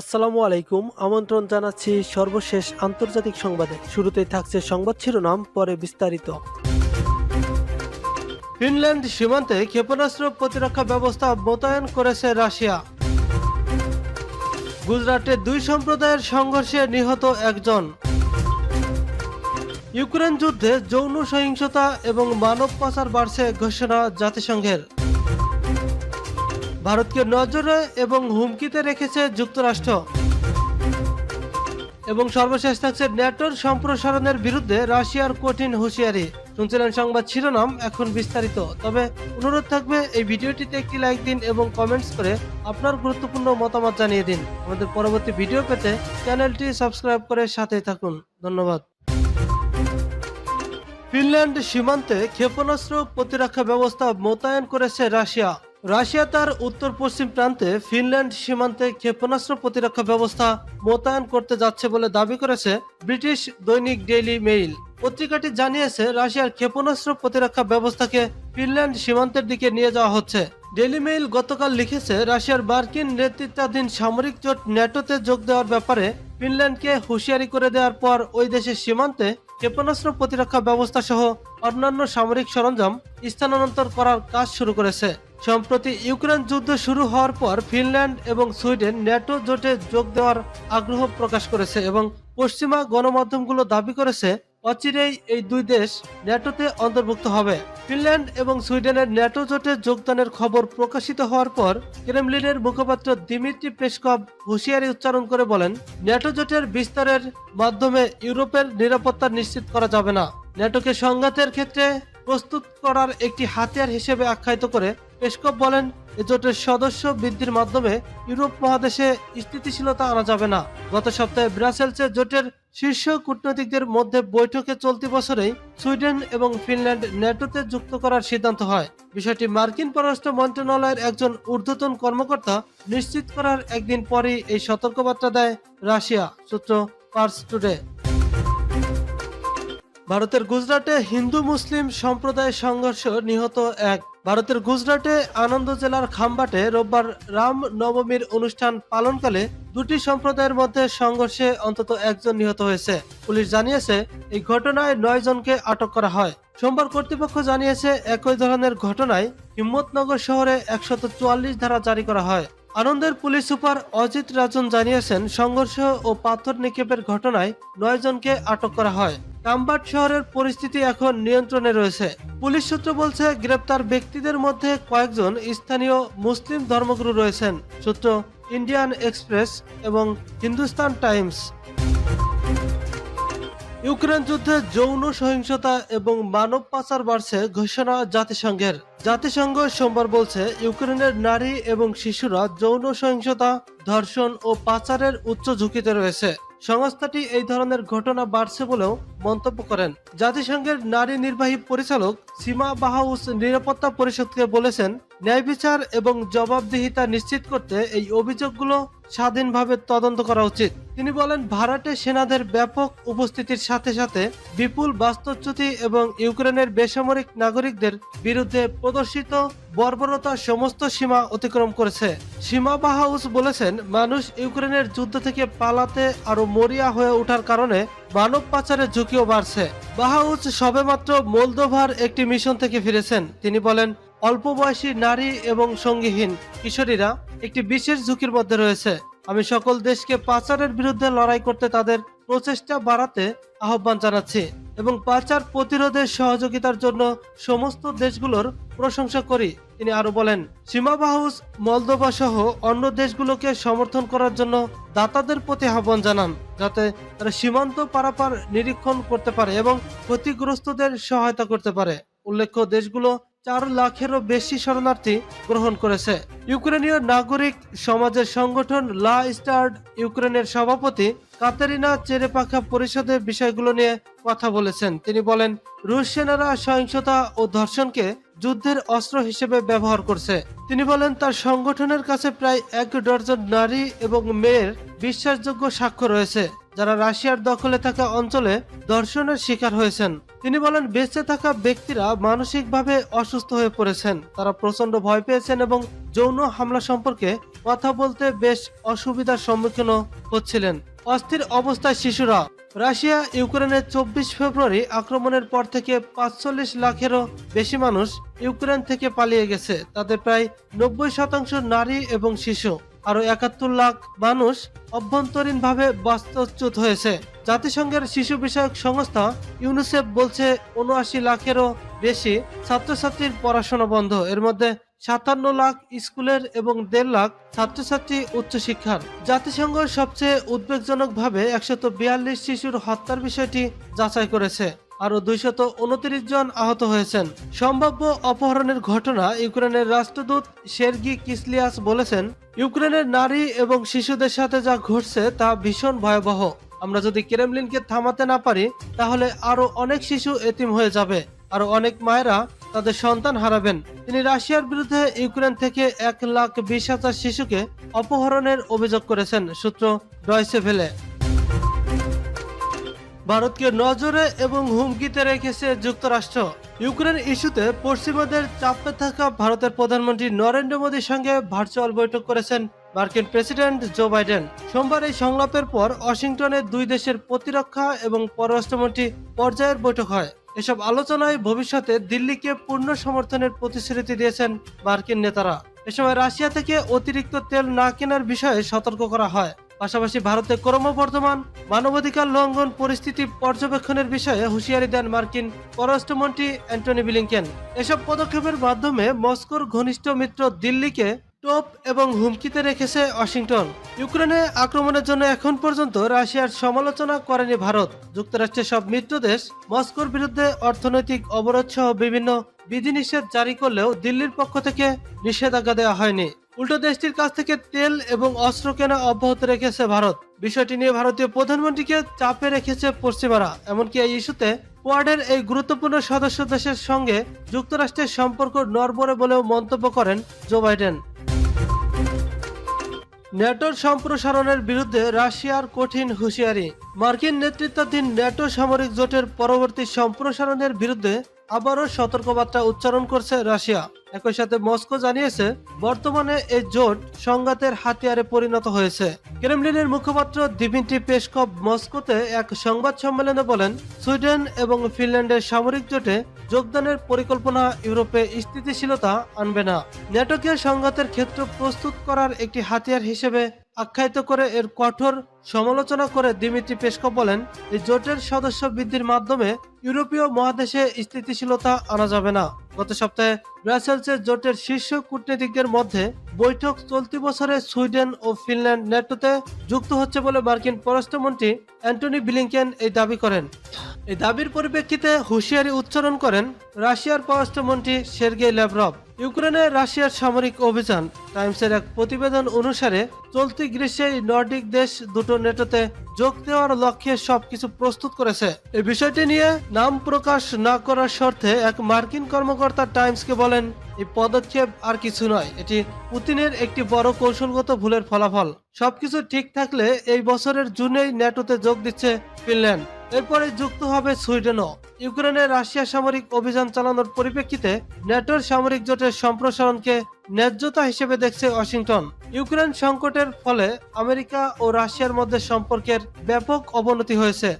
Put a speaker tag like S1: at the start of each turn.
S1: আসসালামু আলাইকুম আমন্ত্রণ জানাচ্ছি সর্বশেষ আন্তর্জাতিক সংবাদে শুরুতেই থাকছে সংবাদ শিরোনাম পরে বিস্তারিত ফিনল্যান্ড সীমান্তে ক্ষেপণাস্ত্র প্রতিরক্ষা ব্যবস্থা মোতায়েন করেছে রাশিয়া গুজরাটে দুই সম্প্রদায়ের সংঘর্ষে নিহত একজন ইউক্রেন যুদ্ধে যৌন সহিংসতা এবং মানব পাচার বাড়ছে ঘোষণা জাতিসংঘের ভারতকে নজরে এবং হুমকিতে রেখেছে যুক্তরাষ্ট্র এবং সর্বশেষ থাকছে ন্যাটোর সম্প্রসারণের বিরুদ্ধে রাশিয়ার কঠিন হুঁশিয়ারি শুনছিলেন সংবাদ শিরোনাম এখন বিস্তারিত তবে অনুরোধ থাকবে এই ভিডিওটিতে একটি লাইক দিন এবং কমেন্টস করে আপনার গুরুত্বপূর্ণ মতামত জানিয়ে দিন আমাদের পরবর্তী ভিডিও পেতে চ্যানেলটি সাবস্ক্রাইব করে সাথে থাকুন ধন্যবাদ ফিনল্যান্ড সীমান্তে ক্ষেপণাস্ত্র প্রতিরক্ষা ব্যবস্থা মোতায়েন করেছে রাশিয়া রাশিয়া তার উত্তর পশ্চিম প্রান্তে ফিনল্যান্ড সীমান্তে ক্ষেপণাস্ত্র প্রতিরক্ষা ব্যবস্থা মোতায়েন করতে যাচ্ছে বলে দাবি করেছে ব্রিটিশ দৈনিক ডেইলি মেইল পত্রিকাটি জানিয়েছে রাশিয়ার ক্ষেপণাস্ত্র প্রতিরক্ষা ব্যবস্থাকে ফিনল্যান্ড সীমান্তের দিকে নিয়ে যাওয়া হচ্ছে ডেলি মেইল গতকাল লিখেছে রাশিয়ার মার্কিন নেতৃত্বাধীন সামরিক জোট ন্যাটোতে যোগ দেওয়ার ব্যাপারে ফিনল্যান্ডকে হুঁশিয়ারি করে দেওয়ার পর ওই দেশের সীমান্তে ক্ষেপণাস্ত্র প্রতিরক্ষা ব্যবস্থা সহ অন্যান্য সামরিক সরঞ্জাম স্থানান্তর করার কাজ শুরু করেছে সম্প্রতি ইউক্রেন যুদ্ধ শুরু হওয়ার পর ফিনল্যান্ড এবং সুইডেন ন্যাটো জোটে যোগ দেওয়ার আগ্রহ প্রকাশ করেছে এবং পশ্চিমা গণমাধ্যমগুলো দাবি করেছে অচিরেই এই দুই দেশ ন্যাটোতে অন্তর্ভুক্ত হবে ফিনল্যান্ড এবং সুইডেনের ন্যাটো জোটে যোগদানের খবর প্রকাশিত হওয়ার পর ক্রেমলিনের মুখপাত্র দিমিত্রি পেশকভ হুঁশিয়ারি উচ্চারণ করে বলেন ন্যাটো জোটের বিস্তারের মাধ্যমে ইউরোপের নিরাপত্তা নিশ্চিত করা যাবে না ন্যাটোকে সংঘাতের ক্ষেত্রে প্রস্তুত করার একটি হাতিয়ার হিসেবে আখ্যায়িত করে পেশকপ বলেন এ জোটের সদস্য বৃদ্ধির মাধ্যমে ইউরোপ মহাদেশে স্থিতিশীলতা আনা যাবে না গত সপ্তাহে ব্রাসেলসে জোটের শীর্ষ কূটনীতিকদের মধ্যে বৈঠকে চলতি বছরেই সুইডেন এবং ফিনল্যান্ড ন্যাটোতে যুক্ত করার সিদ্ধান্ত হয় বিষয়টি মার্কিন পররাষ্ট্র মন্ত্রণালয়ের একজন ঊর্ধ্বতন কর্মকর্তা নিশ্চিত করার একদিন পরই এই সতর্কবার্তা দেয় রাশিয়া সূত্র পার্স টুডে ভারতের গুজরাটে হিন্দু মুসলিম সম্প্রদায় সংঘর্ষ নিহত এক ভারতের গুজরাটে আনন্দ জেলার খাম্বাটে রোববার রাম নবমীর অনুষ্ঠান পালনকালে দুটি সম্প্রদায়ের মধ্যে সংঘর্ষে অন্তত একজন নিহত হয়েছে পুলিশ জানিয়েছে এই ঘটনায় নয় জনকে আটক করা হয় সোমবার কর্তৃপক্ষ জানিয়েছে একই ধরনের ঘটনায় হিম্মতনগর শহরে একশত চুয়াল্লিশ ধারা জারি করা হয় আনন্দের পুলিশ সুপার অজিত রাজন জানিয়েছেন সংঘর্ষ ও পাথর নিক্ষেপের ঘটনায় নয় জনকে আটক করা হয় কামবাট শহরের পরিস্থিতি এখন নিয়ন্ত্রণে রয়েছে পুলিশ সূত্র বলছে গ্রেপ্তার ব্যক্তিদের মধ্যে কয়েকজন স্থানীয় মুসলিম ধর্মগুরু রয়েছেন সূত্র ইন্ডিয়ান এক্সপ্রেস এবং হিন্দুস্তান টাইমস ইউক্রেন যুদ্ধে যৌন সহিংসতা এবং মানব পাচার বাড়ছে ঘোষণা জাতিসংঘের জাতিসংঘ সোমবার বলছে ইউক্রেনের নারী এবং শিশুরা যৌন সহিংসতা ধর্ষণ ও পাচারের উচ্চ ঝুঁকিতে রয়েছে সংস্থাটি এই ধরনের ঘটনা বাড়ছে বলেও মন্তব্য করেন জাতিসংঘের নারী নির্বাহী পরিচালক সীমা বাহাউস নিরাপত্তা পরিষদকে বলেছেন ন্যায় বিচার এবং জবাবদিহিতা নিশ্চিত করতে এই অভিযোগগুলো স্বাধীনভাবে তদন্ত করা উচিত তিনি বলেন ভারতে সেনাদের ব্যাপক উপস্থিতির সাথে সাথে বিপুল বাস্তুচ্যুতি এবং ইউক্রেনের বেসামরিক নাগরিকদের বিরুদ্ধে প্রদর্শিত বর্বরতা সমস্ত সীমা অতিক্রম করেছে সীমা বাহাউস বলেছেন মানুষ ইউক্রেনের যুদ্ধ থেকে পালাতে আরো মরিয়া হয়ে ওঠার কারণে মানব পাচারের ঝুঁকিও বাড়ছে বাহাউজ সবেমাত্র মোলদোভার একটি মিশন থেকে ফিরেছেন তিনি বলেন অল্প বয়সী নারী এবং সঙ্গীহীন কিশোরীরা একটি বিশেষ ঝুঁকির মধ্যে রয়েছে আমি সকল দেশকে পাচারের বিরুদ্ধে লড়াই করতে তাদের প্রচেষ্টা বাড়াতে আহ্বান জানাচ্ছি এবং পাচার প্রতিরোধের সহযোগিতার জন্য সমস্ত দেশগুলোর প্রশংসা করি তিনি আরো বলেন সীমাবাহুস মলদোভা সহ অন্য দেশগুলোকে সমর্থন করার জন্য দাতাদের প্রতি আহ্বান জানান যাতে তারা সীমান্ত পারাপার নিরীক্ষণ করতে পারে এবং ক্ষতিগ্রস্তদের সহায়তা করতে পারে উল্লেখ্য দেশগুলো চার লাখেরও বেশি শরণার্থী গ্রহণ করেছে ইউক্রেনীয় নাগরিক সমাজের সংগঠন লা স্টার্ড ইউক্রেনের সভাপতি কাতারিনা চেরেপাখা পরিষদে বিষয়গুলো নিয়ে কথা বলেছেন তিনি বলেন রুশ সেনারা সহিংসতা ও ধর্ষণকে যুদ্ধের অস্ত্র হিসেবে ব্যবহার করছে তিনি বলেন তার সংগঠনের কাছে প্রায় এক ডজন নারী এবং মেয়ের বিশ্বাসযোগ্য সাক্ষ্য রয়েছে যারা রাশিয়ার দখলে থাকা অঞ্চলে ধর্ষণের শিকার হয়েছেন তিনি বলেন বেঁচে থাকা ব্যক্তিরা মানসিকভাবে অসুস্থ হয়ে পড়েছেন তারা প্রচন্ড ভয় পেয়েছেন এবং যৌন হামলা সম্পর্কে কথা বলতে বেশ অসুবিধার সম্মুখীনও হচ্ছিলেন অস্থির অবস্থায় শিশুরা রাশিয়া ইউক্রেনে চব্বিশ ফেব্রুয়ারি আক্রমণের পর থেকে পাঁচচল্লিশ লাখেরও বেশি মানুষ ইউক্রেন থেকে পালিয়ে গেছে তাদের প্রায় নব্বই শতাংশ নারী এবং শিশু আরও একাত্তর লাখ মানুষ অভ্যন্তরীণভাবে বাস্তুচ্যুত হয়েছে জাতিসংঘের শিশু বিষয়ক সংস্থা ইউনিসেফ বলছে উনআশি লাখেরও বেশি ছাত্রছাত্রীর পড়াশোনা বন্ধ এর মধ্যে সাতান্ন লাখ স্কুলের এবং দেড় লাখ ছাত্রছাত্রী উচ্চশিক্ষার জাতিসংঘ সবচেয়ে উদ্বেগজনকভাবে একশত বিয়াল্লিশ শিশুর হত্যার বিষয়টি যাচাই করেছে আরও দুইশত উনত্রিশ জন আহত হয়েছেন সম্ভাব্য অপহরণের ঘটনা ইউক্রেনের রাষ্ট্রদূত শেরগি কিসলিয়াস বলেছেন ইউক্রেনের নারী এবং শিশুদের সাথে যা ঘটছে তা ভীষণ ভয়াবহ আমরা যদি ক্রেমলিনকে থামাতে না পারি তাহলে আরও অনেক শিশু এতিম হয়ে যাবে আর অনেক মায়েরা তাদের সন্তান হারাবেন তিনি রাশিয়ার বিরুদ্ধে ইউক্রেন থেকে এক লাখ বিশ হাজার শিশুকে অপহরণের অভিযোগ করেছেন সূত্র ডয়সে ভেলে ভারতকে নজরে এবং হুমকিতে রেখেছে যুক্তরাষ্ট্র ইউক্রেন ইস্যুতে পশ্চিমাদের চাপে থাকা ভারতের প্রধানমন্ত্রী নরেন্দ্র মোদীর সঙ্গে ভার্চুয়াল বৈঠক করেছেন মার্কিন প্রেসিডেন্ট জো বাইডেন সোমবার এই সংলাপের পর ওয়াশিংটনে দুই দেশের প্রতিরক্ষা এবং পররাষ্ট্রমন্ত্রী পর্যায়ের বৈঠক হয় এসব আলোচনায় ভবিষ্যতে দিল্লিকে পূর্ণ সমর্থনের প্রতিশ্রুতি দিয়েছেন মার্কিন নেতারা এ সময় রাশিয়া থেকে অতিরিক্ত তেল না কেনার বিষয়ে সতর্ক করা হয় পাশাপাশি ভারতে ক্রমবর্ধমান মানবাধিকার লঙ্ঘন পরিস্থিতি পর্যবেক্ষণের বিষয়ে হুঁশিয়ারি দেন মার্কিন পররাষ্ট্রমন্ত্রী অ্যান্টনি বিলিংকেন এসব পদক্ষেপের মাধ্যমে মস্কোর ঘনিষ্ঠ মিত্র দিল্লিকে টোপ এবং হুমকিতে রেখেছে ওয়াশিংটন ইউক্রেনে আক্রমণের জন্য এখন পর্যন্ত রাশিয়ার সমালোচনা করেনি ভারত যুক্তরাষ্ট্রের সব মিত্র দেশ মস্কোর বিরুদ্ধে অর্থনৈতিক অবরোধ সহ বিভিন্ন বিধিনিষেধ জারি করলেও দিল্লির পক্ষ থেকে নিষেধাজ্ঞা দেওয়া হয়নি উল্টো দেশটির কাছ থেকে তেল এবং অস্ত্র কেনা অব্যাহত রেখেছে ভারত বিষয়টি নিয়ে ভারতীয় প্রধানমন্ত্রীকে চাপে রেখেছে পশ্চিমারা এমনকি এই ইস্যুতে কোয়াডের এই গুরুত্বপূর্ণ সদস্য দেশের সঙ্গে যুক্তরাষ্ট্রের সম্পর্ক নরবরে বলেও মন্তব্য করেন জো বাইডেন ন্যাটোর সম্প্রসারণের বিরুদ্ধে রাশিয়ার কঠিন হুঁশিয়ারি মার্কিন নেতৃত্বাধীন ন্যাটো সামরিক জোটের পরবর্তী সম্প্রসারণের বিরুদ্ধে আবারও সতর্কবার্তা উচ্চারণ করছে রাশিয়া একই সাথে মস্কো জানিয়েছে বর্তমানে এই জোট সংঘাতের হাতিয়ারে পরিণত হয়েছে ক্রেমলিনের মুখপাত্র দিমিত্রি পেশকপ মস্কোতে এক সংবাদ সম্মেলনে বলেন সুইডেন এবং ফিনল্যান্ডের সামরিক জোটে যোগদানের পরিকল্পনা ইউরোপে স্থিতিশীলতা আনবে না ন্যাটোকে সংঘাতের ক্ষেত্র প্রস্তুত করার একটি হাতিয়ার হিসেবে আখ্যায়িত করে এর কঠোর সমালোচনা করে দিমিত্রি পেশক বলেন এই জোটের সদস্য বৃদ্ধির মাধ্যমে ইউরোপীয় মহাদেশে স্থিতিশীলতা আনা যাবে না গত সপ্তাহে ব্রাসেলসের জোটের শীর্ষ কূটনীতিকদের মধ্যে বৈঠক চলতি বছরে সুইডেন ও ফিনল্যান্ড নেটোতে যুক্ত হচ্ছে বলে মার্কিন পররাষ্ট্রমন্ত্রী অ্যান্টনি ব্লিংকেন এই দাবি করেন এই দাবির পরিপ্রেক্ষিতে হুঁশিয়ারি উচ্চারণ করেন রাশিয়ার পররাষ্ট্রমন্ত্রী সের্গে ল্যাভরভ ইউক্রেনে রাশিয়ার সামরিক অভিযান টাইমসের এক প্রতিবেদন অনুসারে চলতি গ্রীষ্মে নর্ডিক দেশ দুটো নেটোতে যোগ দেওয়ার লক্ষ্যে সবকিছু প্রস্তুত করেছে এই বিষয়টি নিয়ে নাম প্রকাশ না করার শর্তে এক মার্কিন কর্মকর্তা টাইমসকে বলেন এই পদক্ষেপ আর কিছু নয় এটি পুতিনের একটি বড় কৌশলগত ভুলের ফলাফল সবকিছু ঠিক থাকলে এই বছরের জুনেই নেটোতে যোগ দিচ্ছে ফিনল্যান্ড এরপরে যুক্ত হবে সুইডেনও ইউক্রেনে রাশিয়া সামরিক অভিযান চালানোর পরিপ্রেক্ষিতে ন্যাটোর সামরিক জোটের সম্প্রসারণকে ন্যায্যতা হিসেবে দেখছে ওয়াশিংটন ইউক্রেন সংকটের ফলে আমেরিকা ও রাশিয়ার মধ্যে সম্পর্কের ব্যাপক অবনতি হয়েছে